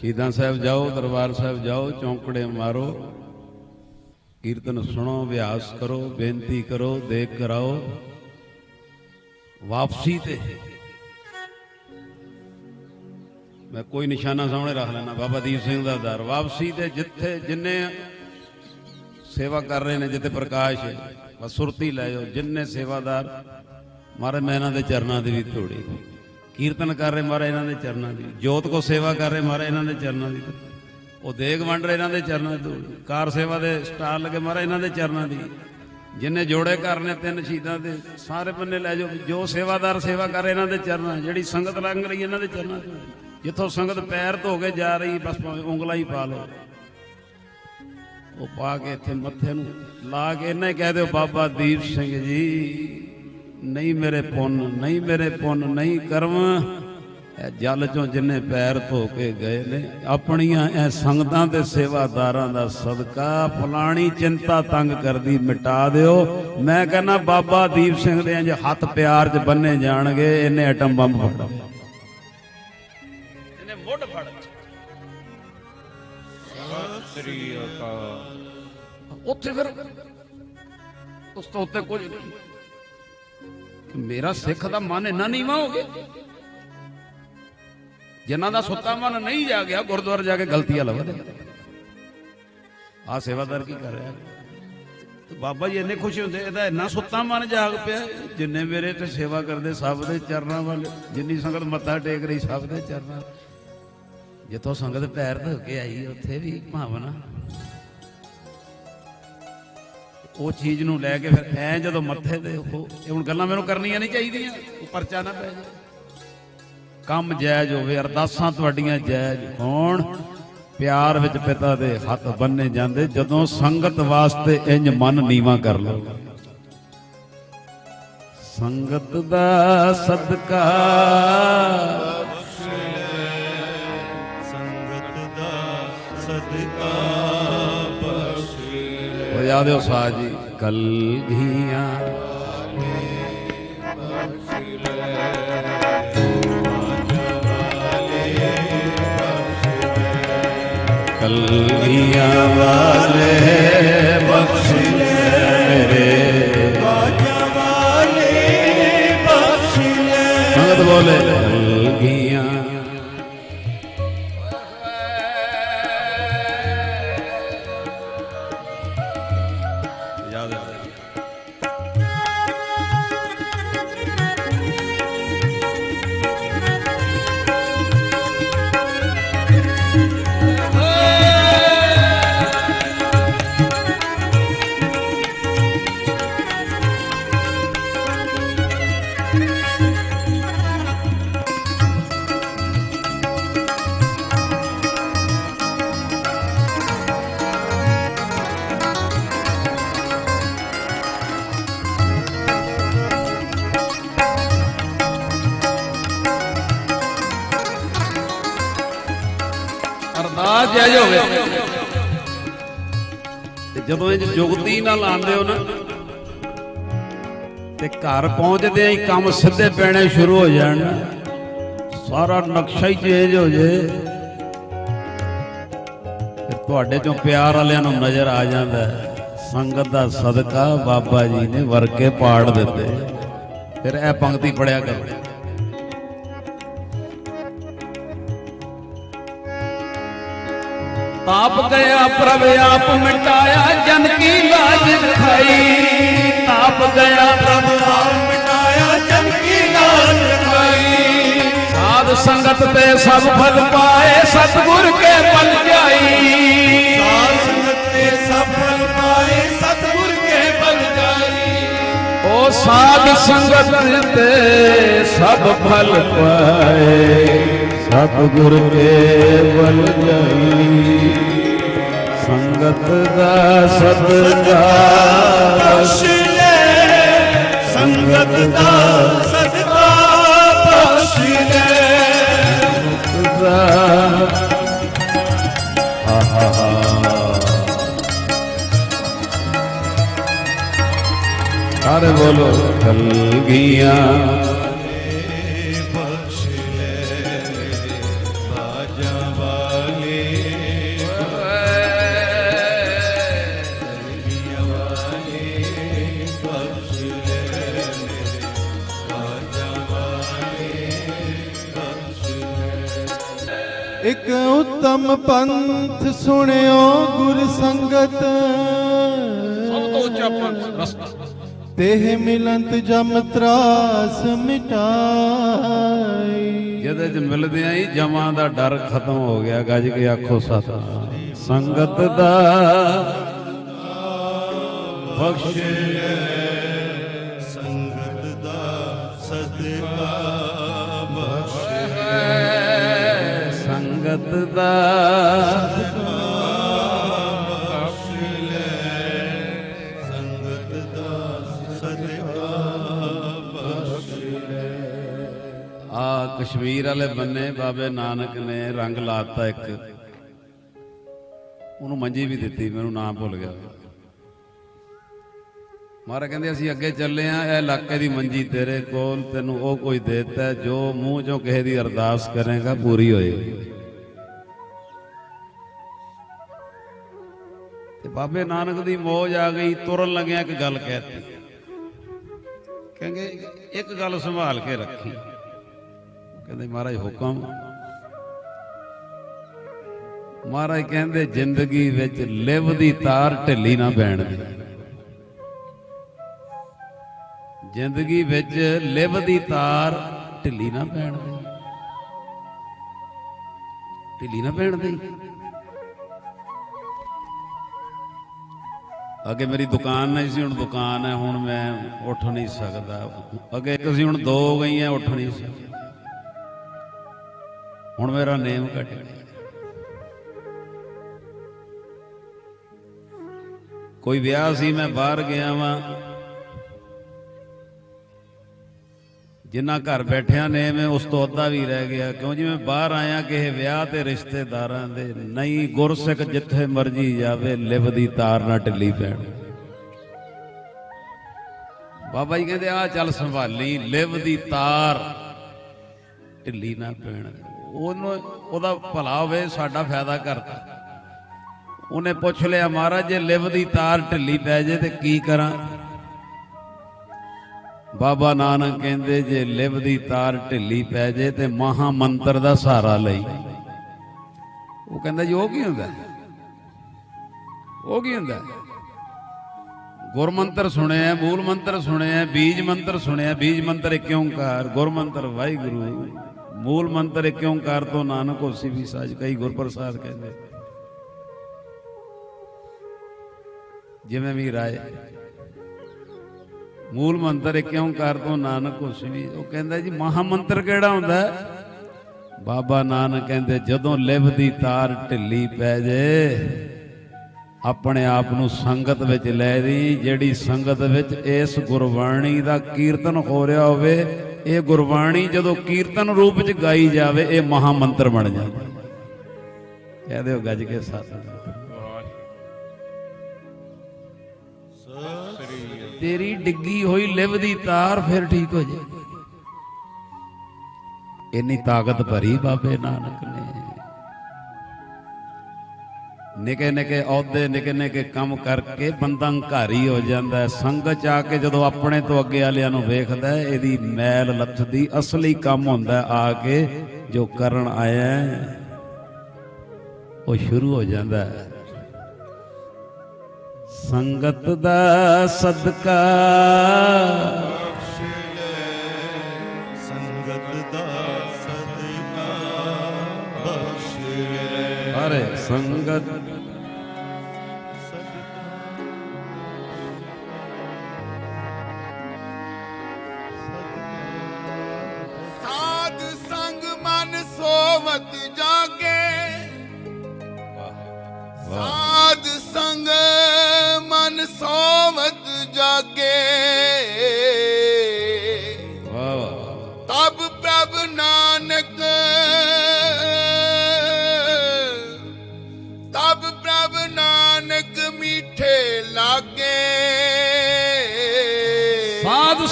ਸ਼ਹੀਦਾਂ ਸਾਹਿਬ ਜਾਓ, ਦਰਬਾਰ ਸਾਹਿਬ ਜਾਓ, ਚੌਂਕੜੇ ਮਾਰੋ। ਕੀਰਤਨ ਸੁਣੋ, ਅਭਿਆਸ ਕਰੋ, ਬੇਨਤੀ ਕਰੋ, ਦੇਖ ਕਰਾਓ। ਵਾਪਸੀ ਤੇ। ਮੈਂ ਕੋਈ ਨਿਸ਼ਾਨਾ ਸਾਹਮਣੇ ਰੱਖ ਲੈਣਾ ਬਾਬਾ ਦੀਪ ਸਿੰਘ ਦਾ ਦਰ। ਵਾਪਸੀ ਤੇ ਜਿੱਥੇ ਜਿੰਨੇ ਸੇਵਾ ਕਰ ਰਹੇ ਨੇ, ਜਿੱਥੇ ਪ੍ਰਕਾਸ਼ ਹੈ, ਬਸ ਸੁਰਤੀ ਲੈ ਜਾਓ, ਜਿੰਨੇ ਸੇਵਾਦਾਰ। ਮਾਰੇ, ਮੈਂ ਇਹਨਾਂ ਦੇ ਚਰਨਾਂ ਦੀ ਵੀ ਧੋੜੀ ਕੀਰਤਨ ਕਰ ਰਹੇ ਮਹਾਰਾਜ ਇਹਨਾਂ ਦੇ ਚਰਨਾਂ ਦੀ, ਜੋਤ ਕੋ ਸੇਵਾ ਕਰ ਰਹੇ ਮਹਾਰਾਜ ਇਹਨਾਂ ਦੇ ਚਰਨਾਂ ਦੀ। ਉਹ ਦੇਗ ਵੰਡ ਰਹੇ ਇਹਨਾਂ ਦੇ ਚਰਨਾਂ ਦੀ, ਕਾਰ ਸੇਵਾ ਦੇ ਸਟਾਰ ਲਗੇ ਮਹਾਰਾਜ ਇਹਨਾਂ ਦੇ ਚਰਨਾਂ ਦੀ। ਜਿੰਨੇ ਜੋੜੇ ਕਰਨੇ ਤਿੰਨ ਸ਼ਹੀਦਾਂ ਦੇ, ਸਾਰੇ ਬੰਨੇ ਲੈ ਜਾਓ, ਜੋ ਸੇਵਾਦਾਰ ਸੇਵਾ ਕਰ ਰਹੇ ਇਹਨਾਂ ਦੇ ਚਰਨਾਂ ਜਿਹੜੀ ਸੰਗਤ ਲੰਘ ਰਹੀ ਇਹਨਾਂ ਦੇ ਚਰਨਾਂ 'ਚ। ਜਿੱਥੋਂ ਸੰਗਤ ਪੈਰ ਧੋ ਕੇ ਜਾ ਰਹੀ, ਬਸ ਭਾਵੇਂ ਉਂਗਲਾਂ ਹੀ ਪਾ ਲਓ। ਉਹ ਪਾ ਕੇ ਇੱਥੇ ਮੱਥੇ ਨੂੰ ਲਾ ਕੇ ਇਹਨੇ ਕਹਿ ਦਿਓ, ਬਾਬਾ ਦੀਪ ਸਿੰਘ ਜੀ ਨਹੀਂ ਮੇਰੇ ਪੁੰਨ ਨਹੀਂ ਮੇਰੇ ਪੁੰਨ ਨਹੀਂ ਕਰਮ ਇਹ ਜਲ ਚੋਂ ਜਿੰਨੇ ਪੈਰ ਧੋ ਕੇ ਗਏ ਨੇ ਆਪਣੀਆਂ ਇਹ ਸੰਗਤਾਂ ਤੇ ਸੇਵਾਦਾਰਾਂ ਦਾ ਸਦਕਾ ਫਲਾਣੀ ਚਿੰਤਾ ਤੰਗ ਕਰਦੀ ਮਿਟਾ ਦਿਓ। ਮੈਂ ਕਹਿੰਦਾ ਬਾਬਾ ਦੀਪ ਸਿੰਘ ਦੇ ਇੰਜ ਹੱਥ ਪਿਆਰ 'ਚ ਬੰਨੇ ਜਾਣਗੇ ਇਹਨੇ ਐਟਮ ਬੰਬ ਫੜਾ। ਇਹਨੇ ਮੁੱਢ ਫੜ ਸ੍ਰੀ ਅਕਾਲ। ਉੱਥੇ ਫਿਰ ਉਸ ਤੋਂ ਉੱਤੇ ਕੁਝ ਨਹੀਂ। ਮੇਰਾ ਸਿੱਖ ਦਾ ਮਨ ਇੰਨਾ ਨੀਵਾਂ ਹੋ ਗਿਆ। ਜਿਨ੍ਹਾਂ ਦਾ ਸੁੱਤਾ ਮਨ ਨਹੀਂ ਜਾਗਿਆ ਗੁਰਦੁਆਰੇ ਜਾ ਕੇ ਗਲਤੀਆਂ ਲਵਦੇ ਆ ਸੇਵਾਦਾਰ ਕੀ ਕਰ ਰਿਹਾ? ਬਾਬਾ ਜੀ ਇੰਨੇ ਖੁਸ਼ ਹੁੰਦੇ ਇਹਦਾ ਇੰਨਾ ਸੁੱਤਾ ਮਨ ਜਾਗ ਪਿਆ। ਜਿੰਨੇ ਮੇਰੇ ਤੇ ਸੇਵਾ ਕਰਦੇ, ਸਭ ਦੇ ਚਰਨਾਂ ਵੱਲ, ਜਿੰਨੀ ਸੰਗਤ ਮੱਥਾ ਟੇਕ ਰਹੀ, ਸਭ ਦੇ ਚਰਨਾਂ ਜਿੱਥੋਂ ਸੰਗਤ ਪੈਰ ਧੋ ਕੇ ਆਈ, ਉੱਥੇ ਵੀ ਭਾਵਨਾ। ਉਹ ਚੀਜ਼ ਨੂੰ ਲੈ ਕੇ ਫਿਰ ਐ ਜਦੋਂ ਮੱਥੇ ਤੇ ਉਹ ਇਹ ਹੁਣ ਗੱਲਾਂ ਮੈਨੂੰ ਕਰਨੀਆਂ ਨਹੀਂ ਚਾਹੀਦੀਆਂ। ਉਹ ਪਰਚਾ ਨਾ ਪੈ ਜਾਏ ਕੰਮ ਜਾਇਜ਼ ਹੋਵੇ ਅਰਦਾਸਾਂ ਤੁਹਾਡੀਆਂ ਜਾਇਜ਼ ਹੋਣ। ਪਿਆਰ ਵਿੱਚ ਪਿਤਾ ਦੇ ਹੱਥ ਬੰਨੇ ਜਾਂਦੇ ਜਦੋਂ ਸੰਗਤ ਵਾਸਤੇ ਇੰਜ ਮਨ ਨੀਵਾ ਕਰ ਲਓ। ਸੰਗਤ ਦਾ ਸਦਕਾ ਹੋ ਜਾਦੇ ਸਾਜ। ਜੀ ਕਲਗੀਆਂ ਕਲਗੀਆਂ ਵਾਲੇ ਬਖਸ਼ ਲੈ ਮੇਰੇ ਵਾਲੇ ਬਖਸ਼ ਲੈ ਸੰਗਤ ਬੋਲੇ ਕਲਗੀਆਂ ਜਦੋਂ ਇਹ ਜੁਗਤੀ ਨਾਲ ਆਉਂਦੇ ਹੋ ਨਾ ਤੇ ਘਰ ਪਹੁੰਚਦੇ ਹੀ ਕੰਮ ਸਿੱਧੇ ਪੈਣੇ ਸ਼ੁਰੂ ਹੋ ਜਾਣ। ਸਾਰਾ ਨਕਸ਼ਾ ਹੀ ਚੇਂਜ ਹੋ ਜੇ। ਫਿਰ ਤੁਹਾਡੇ ਚੋਂ ਪਿਆਰ ਵਾਲਿਆਂ ਨੂੰ ਨਜ਼ਰ ਆ ਜਾਂਦਾ ਸੰਗਤ ਦਾ ਸਦਕਾ ਬਾਬਾ ਜੀ ਨੇ ਵਰਕੇ ਪਾੜ ਦਿੱਤੇ। ਫਿਰ ਇਹ ਪੰਕਤੀ ਪੜਿਆ ਕਰੋ। ਤਾਪ ਗਿਆ ਪ੍ਰਭ, ਆਪ ਮਿਟਾਇਆ, ਜਨ ਕੀ ਲਾਜ ਖਾਈ ਤਾਪ ਗਿਆ ਪ੍ਰਭ ਆਪ ਮਿਟਾਇਆ, ਜਨ ਕੀ ਲਾਜ ਰਖਾਈ? ਸਾਧ ਸੰਗਤ ਤੇ ਸਭ ਫਲ ਪਾਏ, ਸਤਿਗੁਰ ਕੇ ਪਲ ਜਾਈ। ਸਾਧ ਸੰਗਤ ਤੇ ਸਫਲ ਪਾਏ, ਸਤਿਗੁਰ ਕੇ ਬਲ ਜਾਈ। ਉਹ ਸਾਧ ਸੰਗਤ ਤੇ ਸਭ ਫਲ ਪਾਏ, ਸਤਿਗੁਰ ਕੇ ਬਲ ਜਾਈ। ਸੰਗਤ ਦਾ ਸਦਕਾ ਬਖਸ਼ ਲੈ ਸੰਗਤ ਦਾ ਸਦਕਾ ਬਖਸ਼ ਲੈ ਦਾ ਆਹਾ ਸਾਰੇ ਬੋਲੋ ਕਲਗੀਆਂ। ਬਖਸ਼ ਉਤਮ ਪੰਥ ਸੁਣਿਓ ਗੁਰ ਸੰਗਤ। ਸਭ ਤੋਂ ਉੱਚਾ ਪੰਥ। ਰਸਤਾ ਤੇਹ ਮਿਲੰਤ ਜਮ ਤਰਾਸ ਮਿਟਾਈ। ਜਿਹਦੇ ਚ ਮਿਲਦੇ ਆਂ ਹੀ ਜਮਾਂ ਦਾ ਡਰ ਖਤਮ ਹੋ ਗਿਆ ਗੱਜ ਕੇ ਆਖੋ ਸਤ ਸੰਗਤ ਦਾ ਬਖਸ਼ੇ। ਸੰਗਤ ਆ ਕਸ਼ਮੀਰ ਵਾਲੇ ਬੰਨੇ ਬਾਬੇ ਨਾਨਕ ਨੇ ਰੰਗ ਲਾਤਾ ਇੱਕ। ਉਹਨੂੰ ਮੰਜੀ ਵੀ ਦਿੱਤੀ ਮੈਨੂੰ ਨਾਮ ਭੁੱਲ ਗਿਆ। ਮਾਰਾ ਕਹਿੰਦੇ ਅਸੀਂ ਅੱਗੇ ਚੱਲੇ ਆ ਇਹ ਇਲਾਕੇ ਦੀ ਮੰਜੀ ਤੇਰੇ ਕੋਲ ਤੈਨੂੰ ਉਹ ਕੋਈ ਦੇਤਾ ਹੈ, ਜੋ ਮੂੰਹ ਚੋਂ ਕਿਸੇ ਦੀ ਅਰਦਾਸ ਕਰੇਗਾ ਪੂਰੀ ਹੋਏਗੀ। ਬਾਬੇ ਨਾਨਕ ਦੀ ਮੌਜ ਆ ਗਈ, ਤੁਰਨ ਲੱਗਿਆ ਇੱਕ ਗੱਲ ਕਹਿਤੀ। ਕਹਿੰਗੇ ਇੱਕ ਗੱਲ ਸੰਭਾਲ ਕੇ ਰੱਖੀ। ਕਹਿੰਦੇ, ਮਹਾਰਾਜ ਹੁਕਮ। ਮਹਾਰਾਜ ਕਹਿੰਦੇ, ਜ਼ਿੰਦਗੀ ਵਿੱਚ ਲਿਵ ਦੀ ਤਾਰ ਢਿੱਲੀ ਨਾ ਪੈਣ ਦੀ। ਜ਼ਿੰਦਗੀ ਵਿੱਚ ਲਿਵ ਦੀ ਤਾਰ ਢਿੱਲੀ ਨਾ ਪੈਣ ਦੀ। ਢਿੱਲੀ ਨਾ ਪੈਣ ਦੀ। ਅੱਗੇ ਮੇਰੀ ਦੁਕਾਨ ਨਹੀਂ ਸੀ, ਹੁਣ ਦੁਕਾਨ ਹੈ, ਹੁਣ ਮੈਂ ਉੱਠ ਨਹੀਂ ਸਕਦਾ। ਅੱਗੇ ਇੱਕ ਸੀ, ਹੁਣ ਦੋ ਗਈਆਂ, ਉੱਠ ਨਹੀਂ ਸਕਦਾ। ਹੁਣ ਮੇਰਾ ਨੇਮ ਘਟ ਗਿਆ। ਕੋਈ ਵਿਆਹ ਸੀ, ਮੈਂ ਬਾਹਰ ਗਿਆ ਵਾਂ। ਜਿੰਨਾ ਘਰ ਬੈਠਿਆਂ ਨੇ ਮੈਂ ਉਸ ਤੋਂ ਅੱਧਾ ਵੀ ਰਹਿ ਗਿਆ, ਕਿਉਂ ਜੀ ਮੈਂ ਬਾਹਰ ਆਇਆ ਕਿਸੇ ਵਿਆਹ ਤੇ ਰਿਸ਼ਤੇਦਾਰਾਂ ਦੇ ਨਹੀਂ ਗੁਰਸਿੱਖ ਜਿੱਥੇ ਮਰਜ਼ੀ ਜਾਵੇ, ਲਿਵ ਦੀ ਤਾਰ ਨਾ ਢਿੱਲੀ ਪੈਣ। ਬਾਬਾ ਜੀ ਕਹਿੰਦੇ ਆ ਚੱਲ ਸੰਭਾਲੀ, ਲਿਵ ਦੀ ਤਾਰ ਢਿੱਲੀ ਨਾ ਪੈਣ। ਉਹਨੂੰ, ਉਹਦਾ ਭਲਾ ਹੋਵੇ, ਸਾਡਾ ਫਾਇਦਾ ਕਰਦਾ। ਉਹਨੇ ਪੁੱਛ ਲਿਆ, ਮਹਾਰਾਜ, ਜੇ ਲਿਵ ਦੀ ਤਾਰ ਢਿੱਲੀ ਪੈ ਜੇ ਤੇ ਕੀ ਕਰਾਂ? ਬਾਬਾ ਨਾਨਕ ਕਹਿੰਦੇ ਜੇ ਲਿਵ ਦੀ ਤਾਰ ਢਿੱਲੀ ਪੈ ਜੇ ਤੇ ਮਹਾ ਮੰਤਰ ਦਾ ਸਹਾਰਾ ਲਈ। ਉਹ ਕਹਿੰਦਾ ਜੀ, ਉਹ ਕੀ ਹੁੰਦਾ? ਉਹ ਕੀ ਹੁੰਦਾ? ਗੁਰਮੰਤਰ ਸੁਣਿਆ, ਮੂਲ ਮੰਤਰ ਸੁਣਿਆ, ਬੀਜ ਮੰਤਰ ਸੁਣਿਆ, ਬੀਜ ਮੰਤਰ ਇੱਕ ਓੰਕਾਰ, ਗੁਰਮੰਤਰ ਵਾਹਿਗੁਰੂ, ਮੂਲ ਮੰਤਰ ਇੱਕ ਓੰਕਾਰ ਤੋਂ ਨਾਨਕ ਹੋਸੀ ਵੀ ਸਾਜ ਕਈ ਗੁਰਪ੍ਰਸਾਦ ਕਹਿੰਦੇ। ਜਿਵੇਂ ਵੀ ਰਾਏ। ਮੂਲ ਮੰਤਰ ਕਿਉਂ ਕਰ ਦੋ? ਨਾਨਕ ਹੋਸੀ ਵੀ, ਉਹ ਕਹਿੰਦਾ ਜੀ ਮਹਾ ਮੰਤਰ ਕਿਹੜਾ ਹੁੰਦਾ? ਬਾਬਾ ਨਾਨਕ ਕਹਿੰਦੇ, ਜਦੋਂ ਲਿਵ ਦੀ ਤਾਰ ਢਿੱਲੀ ਪੈ ਜੇ, ਆਪਣੇ ਆਪ ਨੂੰ ਸੰਗਤ ਵਿੱਚ ਲੈ ਦੀ, ਜਿਹੜੀ ਸੰਗਤ ਵਿੱਚ ਇਸ ਗੁਰਬਾਣੀ ਦਾ ਕੀਰਤਨ ਹੋ ਰਿਹਾ ਹੋਵੇ, ਇਹ ਗੁਰਬਾਣੀ ਜਦੋਂ ਕੀਰਤਨ ਰੂਪ ਵਿੱਚ ਗਾਈ ਜਾਵੇ, ਇਹ ਮਹਾ ਮੰਤਰ ਬਣ ਜਾਂਦਾ। ਕਹਿ ਦਿਓ ਗੱਜ ਕੇ ਸਤਿ ਤੇਰੀ ਡਿੱਗੀ ਹੋਈ ਲਿਵ ਦੀ ਤਾਰ ਫਿਰ ਠੀਕ ਹੋ ਜੇ। ਇੰਨੀ ਤਾਕਤ ਭਰੀ ਬਾਬੇ ਨਾਨਕ ਨੇ। ਨਿੱਕੇ ਨਿੱਕੇ ਅਹੁਦੇ ਨਿੱਕੇ ਨਿੱਕੇ ਕੰਮ ਕਰਕੇ ਬੰਦਾ ਹੰਕਾਰੀ ਹੋ ਜਾਂਦਾ ਹੈ। ਸੰਗਤ ਚ ਆ ਕੇ ਜਦੋਂ ਆਪਣੇ ਤੋਂ ਅੱਗੇ ਵਾਲਿਆਂ ਨੂੰ ਵੇਖਦਾ ਹੈ, ਇਹਦੀ ਮੈਲ ਲੱਥਦੀ ਅਸਲੀ ਕੰਮ ਹੁੰਦਾ ਆ ਕੇ ਜੋ ਕਰਨ ਆਇਆ ਉਹ ਸ਼ੁਰੂ ਹੋ ਜਾਂਦਾ ਹੈ। ਸੰਗਤ ਦਾ ਸਦਕਾ। ਸੰਗਤ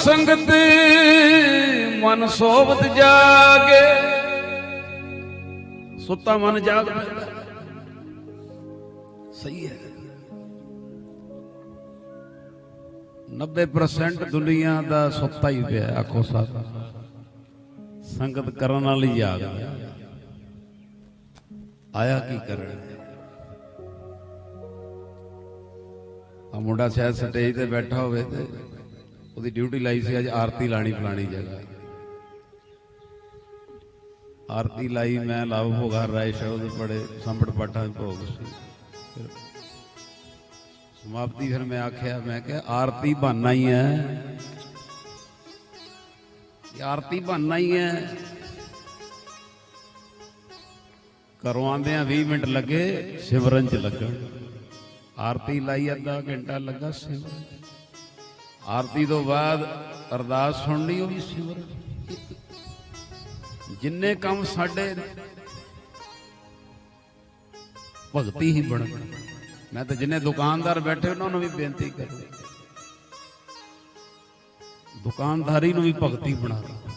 ਸੰਗਤ ਮਨ ਸੋਵਤ ਜਾਗੇ। ਸੁੱਤਾ ਮਨ ਜਾਗ ਪੈਂਦਾ। ਸਹੀ ਹੈ। 90% ਦੁਨੀਆ ਦਾ ਸੁੱਤਾ ਹੀ ਪਿਆ, ਆਖੋ ਸਾਥ ਸੰਗਤ ਕਰਨ ਵਾਲੀ ਜਾਗਦਾ ਆਇਆ ਕੀ ਕਰਨ? ਆ ਮੁੰਡਾ ਸ਼ਾਇਦ ਸਟੇਜ ਤੇ ਬੈਠਾ ਹੋਵੇ ਤੇ ਉਹਦੀ ਡਿਊਟੀ ਲਾਈ ਸੀ, ਅੱਜ ਆਰਤੀ ਲਾਣੀ ਫਲਾਣੀ ਜਗ੍ਹਾ। ਆਰਤੀ ਲਾਈ, ਮੈਂ ਲਵ ਭੋਗਾ, ਰਾਏ ਸ਼ਬਦ ਬੜੇ ਸੰਭੜ ਪਾਠਾਂ ਭੋਗ ਸੀ। ਫਿਰ ਸਮਾਪਤੀ ਫਿਰ ਮੈਂ ਆਖਿਆ, ਮੈਂ ਕਿਹਾ, ਆਰਤੀ ਬਹਾਨਾ ਹੀ ਹੈ। ਆਰਤੀ ਬਹਾਨਾ ਹੀ ਹੈ। ਘਰੋਂ ਆਂਦੇ ਆ 20 ਮਿੰਟ ਲੱਗੇ, ਸਿਮਰਨ ਚ ਲੱਗਣ। ਆਰਤੀ ਲਾਈ, ਅੱਧਾ ਘੰਟਾ ਲੱਗਾ ਸਿਮਰਨ ਆਰਤੀ ਤੋਂ ਬਾਅਦ ਅਰਦਾਸ ਸੁਣਨੀ ਉਹ ਵੀ ਸਿਮਰਨ ਜਿੰਨੇ ਕੰਮ ਸਾਡੇ ਭਗਤੀ ਹੀ ਬਣ ਮੈਂ ਤਾਂ ਜਿੰਨੇ ਦੁਕਾਨਦਾਰ ਬੈਠੇ, ਉਹਨਾਂ ਨੂੰ ਵੀ ਬੇਨਤੀ ਕਰਦਾ ਦੁਕਾਨਦਾਰੀ ਨੂੰ ਵੀ ਭਗਤੀ ਬਣਾ ਲਓ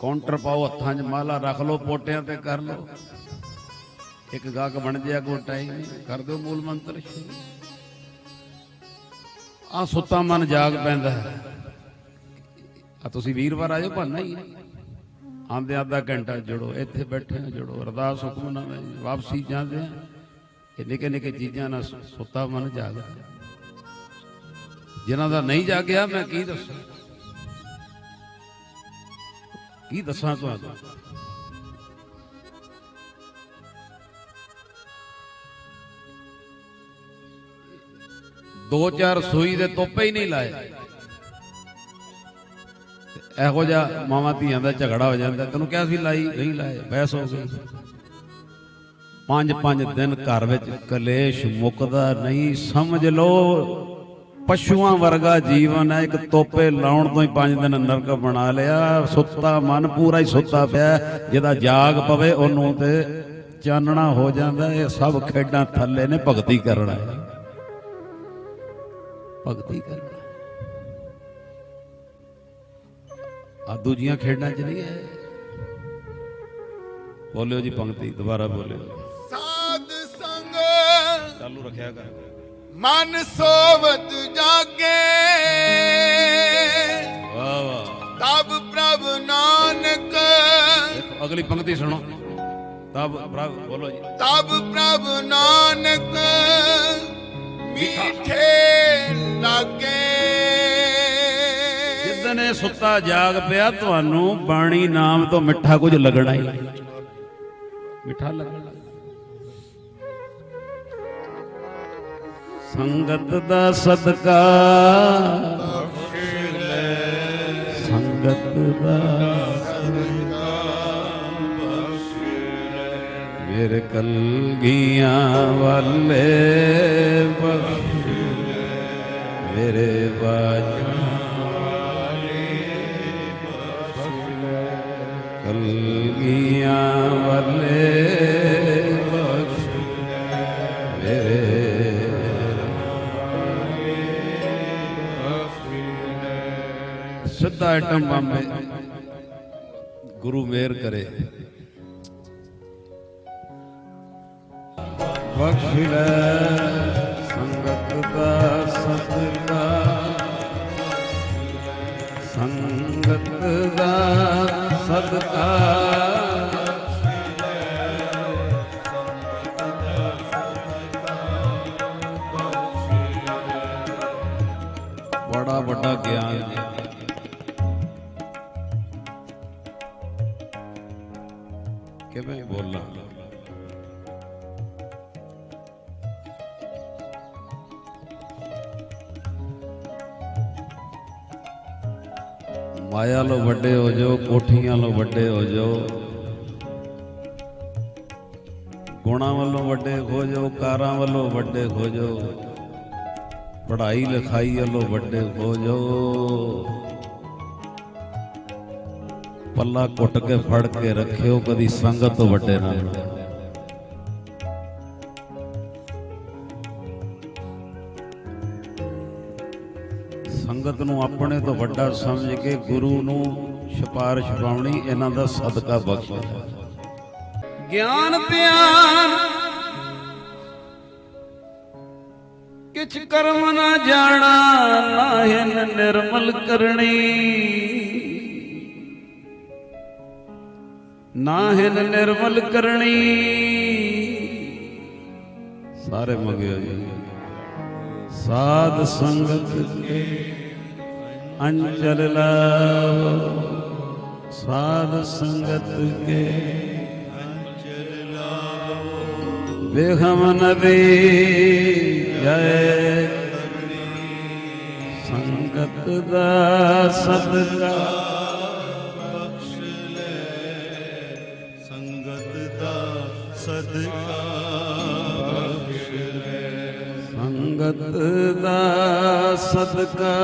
ਕਾਊਂਟਰ ਪਾਓ ਹੱਥਾਂ 'ਚ, ਮਾਲਾ ਰੱਖ ਲਓ, ਪੋਟਿਆਂ ਤੇ ਕਰ ਲਓ। ਇੱਕ ਗਾਹਕ ਬਣ ਜਾਇਆ ਕੋ ਟਾਈਮ ਕਰ ਦਿਓ ਮੂਲ ਮੰਤਰ। ਸ਼ੁਰੂ ਆ ਸੁੱਤਾ ਮਨ ਜਾਗ ਪੈਂਦਾ ਆ ਤੁਸੀਂ ਵੀਰਵਾਰ ਆਇਓ ਭਾਨਾ ਹੀ ਆਂਦੇ ਅੱਧਾ ਘੰਟਾ ਜੁੜੋ, ਇੱਥੇ ਬੈਠੇ ਜੁੜੋ। ਅਰਦਾਸ ਹੁਕਮਨਾਮੇ ਵਾਪਸੀ ਜਾਂਦੇ ਆ। ਇਹ ਨਿੱਕੇ ਨਿੱਕੇ ਚੀਜ਼ਾਂ ਨਾਲ ਸੁੱਤਾ ਮਨ ਜਾਗਦਾ ਜਿਨ੍ਹਾਂ ਦਾ ਨਹੀਂ ਜਾਗਿਆ, ਮੈਂ ਕੀ ਦੱਸਾਂ? ਕੀ ਦੱਸਾਂ ਤੁਹਾਨੂੰ? ਦੋ ਚਾਰ ਸੂਈ ਦੇ ਤੋਪੇ ਹੀ ਨਹੀਂ ਲਾਏ। ਇਹੋ ਜਿਹਾ ਮਾਵਾਂ ਧੀਆਂ ਦਾ ਝਗੜਾ ਹੋ ਜਾਂਦਾ। ਤੈਨੂੰ ਕਿਹਾ ਸੀ ਲਾਈ, ਨਹੀਂ ਲਾਏ, ਬਹਿਸ ਹੋ ਗਈ। ਪੰਜ ਪੰਜ ਦਿਨ ਘਰ ਵਿੱਚ ਕਲੇਸ਼ ਮੁੱਕਦਾ ਨਹੀਂ। ਸਮਝ ਲਓ, ਪਸ਼ੂਆਂ ਵਰਗਾ ਜੀਵਨ ਹੈ। ਇੱਕ ਤੋਪੇ ਲਾਉਣ ਤੋਂ ਹੀ ਪੰਜ ਦਿਨ ਨਰਕ ਬਣਾ ਲਿਆ। ਸੁੱਤਾ ਮਨ ਪੂਰਾ ਹੀ ਸੁੱਤਾ ਪਿਆ। ਜਿਹਦਾ ਜਾਗ ਪਵੇ ਉਹਨੂੰ ਤੇ ਚਾਨਣਾ ਹੋ ਜਾਂਦਾ। ਇਹ ਸਭ ਖੇਡਾਂ ਥੱਲੇ ਨੇ ਭਗਤੀ ਕਰਨਾ। ਹੈ ਭਗਤੀ ਕਰਨਾ। ਆ ਦੂਜੀਆਂ ਖੇਡਾਂ 'ਚ ਨਹੀਂ ਹੈ। ਬੋਲਿਓ ਜੀ ਪੰਕਤੀ ਦੁਬਾਰਾ ਬੋਲਿਓ। ਸਾਧ ਸੰਗ ਚਾਲੂ ਰੱਖਿਆ ਕਰ। ਮਨ ਸੋਵਤ ਜਾਗੇ। ਵਾਹ ਵਾਹ। ਤਬ ਪ੍ਰਭ ਨਾਨਕ। ਦੇਖੋ ਅਗਲੀ ਪੰਕਤੀ ਸੁਣੋ। ਤਬ ਪ੍ਰਭ ਬੋਲੋ ਜੀ। ਤਬ ਪ੍ਰਭ ਨਾਨਕ। ਮੀਠੇ ਲਾਗੇ। ਜਿੱਦਨ ਸੁੱਤਾ ਜਾਗ ਪਿਆ, ਤੁਹਾਨੂੰ ਬਾਣੀ ਨਾਮ ਤੋਂ ਮਿੱਠਾ ਕੁਝ ਲੱਗਣਾ ਹੀ। ਮਿੱਠਾ ਲੱਗਣਾ। ਸੰਗਤ ਦਾ ਸਦਕਾ ਸੰਗਤ ਦਾ ਮੇਰੇ ਕਲਗੀਆਂ ਵਾਲੇ ਬਖਸ਼। ਮੇਰੇ ਬਾਜਾਂ ਕਲਗੀਆਂ ਵਾਲੇ ਬਖਸ਼ ਮੇਰੇ ਸਿੱਧਾ ਆਈਟਮ ਬੰਬੇ, ਗੁਰੂ ਮੇਰ ਕਰੇ। ਬਖਸ਼ ਲੈ ਸੰਗਤ ਦਾ ਸੰਗਤ ਦਾ ਸਦਕਾ ਬੜਾ ਵੱਡਾ ਗਿਆਨ ਜੀ ਮਾਇਆ ਲੋ ਵੱਡੇ ਹੋ ਜਾਓ, ਕੋਠੀਆਂ ਲੋ ਵੱਡੇ ਹੋ ਜਾਓ। ਗੁਣਾਂ ਵੱਲੋਂ ਵੱਡੇ ਹੋ ਜਾਓ, ਕਾਰਾਂ ਵੱਲੋਂ ਵੱਡੇ ਹੋ ਜਾਓ। ਪੜ੍ਹਾਈ ਲਿਖਾਈ ਵੱਲੋਂ ਵੱਡੇ ਹੋ ਜਾਓ। ਪੱਲਾ ਕੁੱਟ ਕੇ ਫੜ ਕੇ ਰੱਖਿਓ, ਕਦੀ ਸੰਗਤ ਤੋਂ ਵੱਡੇ ਨਾ ਸੰਗਤ ਨੂੰ ਆਪਣੇ ਤੋਂ ਵੱਡਾ ਸਮਝ ਕੇ ਗੁਰੂ ਨੂੰ ਸਿਫਾਰਿਸ਼ ਪਾਉਣੀ ਇਹਨਾਂ ਦਾ ਸਦਕਾ ਬਖਸ਼ੋ ਗਿਆਨ ਧਿਆਨ ਕਿਛ ਕਰਮ ਨਾ ਜਾਣਾ ਨਾਹਿਨ ਨਿਰਮਲ ਕਰਨੀ। ਨਾਹਿਨ ਨਿਰਮਲ ਕਰਨੀ। ਸਾਰੇ ਮੰਗਿਓ ਜੀ। ਸਾਧ ਸੰਗਤ ਕੇ ਅੰਚਲ ਲਾਓ ਸਾਧ ਸੰਗਤ ਕੇ। ਬੇਗਮ ਨਦੀ ਜੈ ਸੰਗਤ ਦਾ ਸਦਕਾ ਸੰਗਤ ਦਾ ਸਦਕਾ। ਸੰਗਤ ਦਾ ਸਦਕਾ।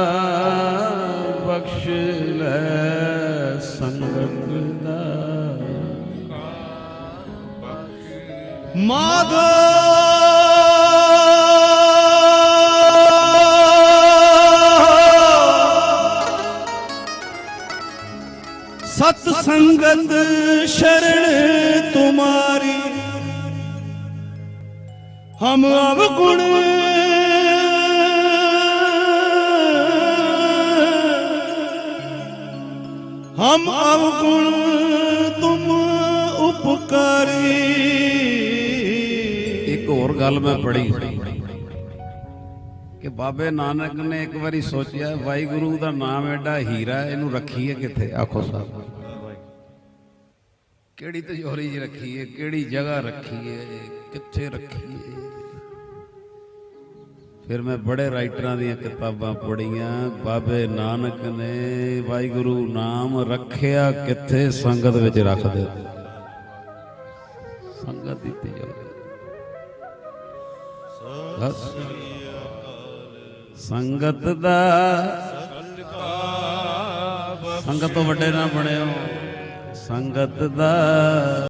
ਬਖਸ਼ ਲੈ ਸੰਗਤ ਦਾ। ਸਤ ਸੰਗਤ ਸ਼ਰਨ ਤੁਮਾਰੀ। ਹਮ ਅਵਗੁਣ ਹਮ ਅਵਗੁਣ ਤੁਮ ਉਪਕਾਰੀ। ਇੱਕ ਹੋਰ ਗੱਲ ਮੈਂ ਪੜ੍ਹੀ ਕਿ ਬਾਬੇ ਨਾਨਕ ਨੇ ਇੱਕ ਵਾਰੀ ਸੋਚਿਆ, ਵਾਹਿਗੁਰੂ ਦਾ ਨਾਮ ਐਡਾ ਹੀਰਾ, ਇਹਨੂੰ ਰੱਖੀਏ ਕਿੱਥੇ? ਆਖੋ ਸਾਹਿਬ। ਕਿਹੜੀ ਤਜੋਰੀ 'ਚ ਰੱਖੀਏ, ਕਿਹੜੀ ਜਗ੍ਹਾ ਰੱਖੀਏ, ਕਿੱਥੇ ਰੱਖੀਏ? ਫਿਰ ਮੈਂ ਬੜੇ ਰਾਈਟਰਾਂ ਦੀਆਂ ਕਿਤਾਬਾਂ ਪੜ੍ਹੀਆਂ। ਬਾਬੇ ਨਾਨਕ ਨੇ ਵਾਹਿਗੁਰੂ ਨਾਮ ਰੱਖਿਆ, ਕਿੱਥੇ ਸੰਗਤ ਵਿੱਚ ਰੱਖ ਦਿੱਤਾ? ਸੰਗਤ ਦੀ ਤਿਜੋਰੀ ਸੰਗਤ ਦਾ ਸੰਗਤ ਤੋਂ ਵੱਡੇ ਨਾ ਬਣਿਓ। ਸੰਗਤ ਦਾ